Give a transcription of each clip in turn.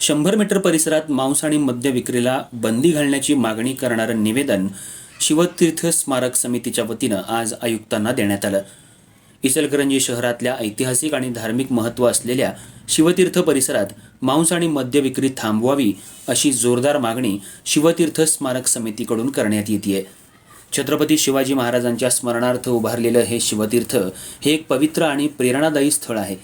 शंभर मीटर परिसरात मांस आणि मद्य विक्रीला बंदी घालण्याची मागणी करणारं निवेदन शिवतीर्थ स्मारक समितीच्या वतीनं आज आयुक्तांना देण्यात आलं. इचलकरंजी शहरातल्या ऐतिहासिक आणि धार्मिक महत्त्व असलेल्या शिवतीर्थ परिसरात मांस आणि मद्य विक्री थांबवावी अशी जोरदार मागणी शिवतीर्थ स्मारक समितीकडून करण्यात येते छत्रपती शिवाजी महाराजांच्या स्मरणार्थ उभारलेलं हे शिवतीर्थ हे एक पवित्र आणि प्रेरणादायी स्थळ आहे.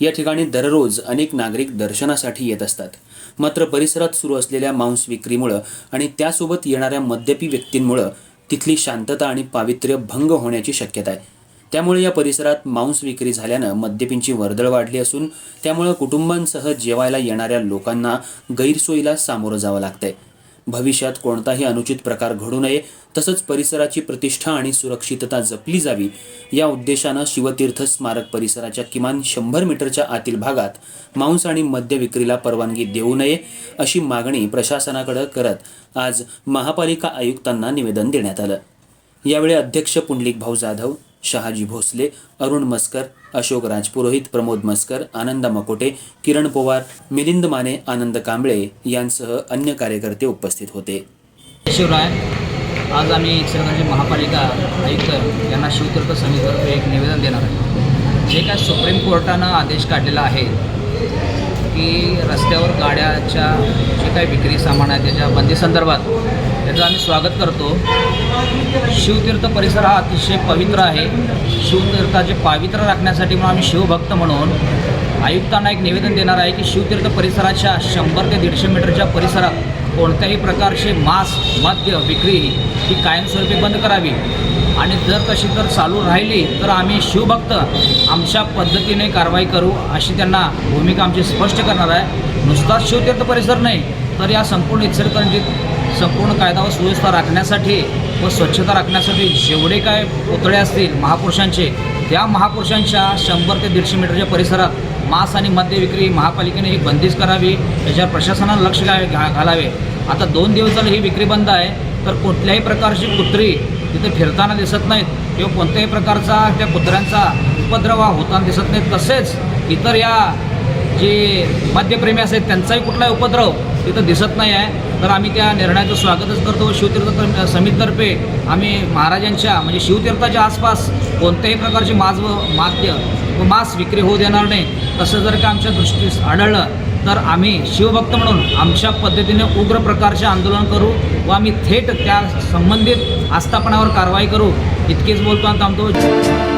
या ठिकाणी दररोज अनेक नागरिक दर्शनासाठी येत असतात. मात्र परिसरात सुरू असलेल्या मांस विक्रीमुळं आणि त्यासोबत येणाऱ्या मद्यपी व्यक्तींमुळं तिथली शांतता आणि पावित्र्य भंग होण्याची शक्यता आहे. त्यामुळे या परिसरात मांस विक्री झाल्यानं मद्यपींची वर्दळ वाढली असून त्यामुळं कुटुंबांसह जेवायला येणाऱ्या लोकांना गैरसोयीला सामोरं जावं लागतंय. भविष्यात कोणताही अनुचित प्रकार घडू नये तसंच परिसराची प्रतिष्ठा आणि सुरक्षितता जपली जावी. या उद्देशानं शिवतीर्थ स्मारक परिसराच्या किमान शंभर मीटरच्या आतील भागात मांस आणि मद्य विक्रीला परवानगी देऊ नये अशी मागणी प्रशासनाकडे करत आज महापालिका आयुक्तांना निवेदन देण्यात आलं. यावेळी अध्यक्ष पुंडलिक भाऊ जाधव शहाजी भोसले अरुण मस्कर अशोक राजपुरोहित प्रमोद मस्कर आनंद मकोटे किरण पवार मिलिंद माने आनंद कांबळे यांसह अन्य कार्यकर्ते उपस्थित होते. शिवराय आज आम्ही इचलकरंजी महापालिका आयुक्त यांना शिवतर्क समितीतर्फे एक निवेदन देणार आहे जे काय सुप्रीम कोर्टानं आदेश काढलेला आहे की रस्त्यावर गाड्याच्या जे काही विक्री सामान आहे त्याच्या बंदीसंदर्भात त्याचं आम्ही स्वागत करतो. शिवतीर्थ परिसर हा अतिशय पवित्र आहे. शिवतीर्थाचे पावित्र्य राखण्यासाठी म्हणून आम्ही शिवभक्त म्हणून आयुक्तांना एक निवेदन देणार आहे की शिवतीर्थ परिसराच्या शंभर ते दीडशे मीटरच्या परिसरात कोणत्याही प्रकारचे मांस मद्य विक्री ही कायमस्वरूपी बंद करावी. आणि जर तशी तर चालू राहिली तर आम्ही शिवभक्त आमच्या पद्धतीने कारवाई करू अशी त्यांना भूमिका आमची स्पष्ट करणार आहे. नुसताच शिवतीर्थ परिसर नाही तर या संपूर्ण इचलकरंजीत संपूर्ण कायदा व सुव्यवस्था राखण्यासाठी व स्वच्छता राखण्यासाठी जेवढे काय पुतळे असतील महापुरुषांचे त्या महापुरुषांच्या शंभर ते दीडशे मीटरच्या परिसरात मांस आणि मद्य विक्री महापालिकेने ही बंदीच करावी याच्यावर प्रशासनानं लक्ष घा घा- घालावे. आता दोन दिवस झाले ही विक्री बंद आहे तर कुठल्याही प्रकारची कुत्री तिथे फिरताना दिसत नाहीत किंवा कोणत्याही प्रकारचा त्या कुत्र्यांचा उपद्रव होताना दिसत नाहीत. तसेच इतर या जे मद्यप्रेमी असतात त्यांचाही कुठलाही उपद्रव तिथं दिसत नाही आहे तर आम्ही त्या निर्णयाचं स्वागतच करतो. शिवतीर्थ समितीतर्फे आम्ही महाराजांच्या म्हणजे शिवतीर्थाच्या आसपास कोणत्याही प्रकारची माज व माद्य व मांस विक्री होऊ देणार नाही तसं जर का आमच्या दृष्टीस आढळलं तर आम्ही शिवभक्त म्हणून आमच्या पद्धतीने उग्र प्रकारचे आंदोलन करू व आम्ही थेट त्या संबंधित आस्थापनावर कारवाई करू. इतकेच बोलतो आता थांबतो.